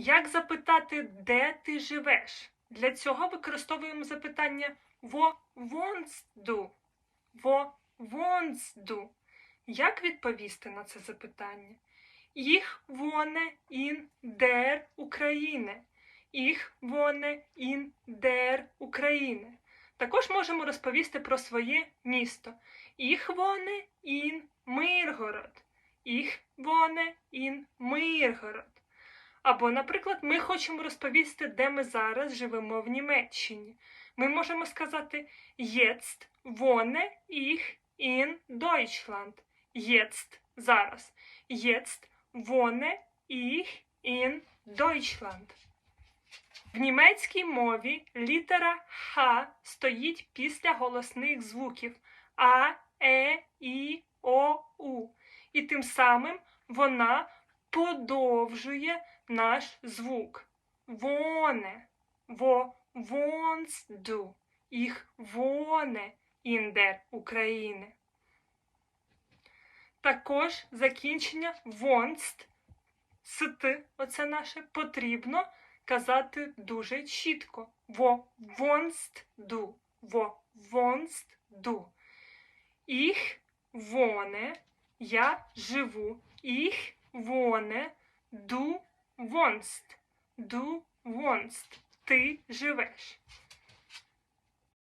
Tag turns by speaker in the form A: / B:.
A: Як запитати, де ти живеш? Для цього використовуємо запитання «Wo wohnst du?» «Wo wohnst du?» Як відповісти на це запитання? Ich wohne in der Ukraine. Ich wohne in der Ukraine. Також можемо розповісти про своє місто. Ich wohne in Миргород. Ich wohne in Миргород. Або, наприклад, ми хочемо розповісти, де ми зараз живемо в Німеччині. Ми можемо сказати Jetzt wohne ich in Deutschland. Jetzt – зараз. Jetzt wohne ich in Deutschland. В німецькій мові літера Х стоїть після голосних звуків А, Е, І, О, У. І тим самим вона подовжує наш звук. Wohnst du? Ich wohne in der Ukraine. Також закінчення wohnst, ст, оце наше, потрібно казати дуже чітко. Wo wohnst du? Wo wohnst du? Ich wohne, я живу. Ich wohne, du wohnst. Du wohnst. Ти живеш.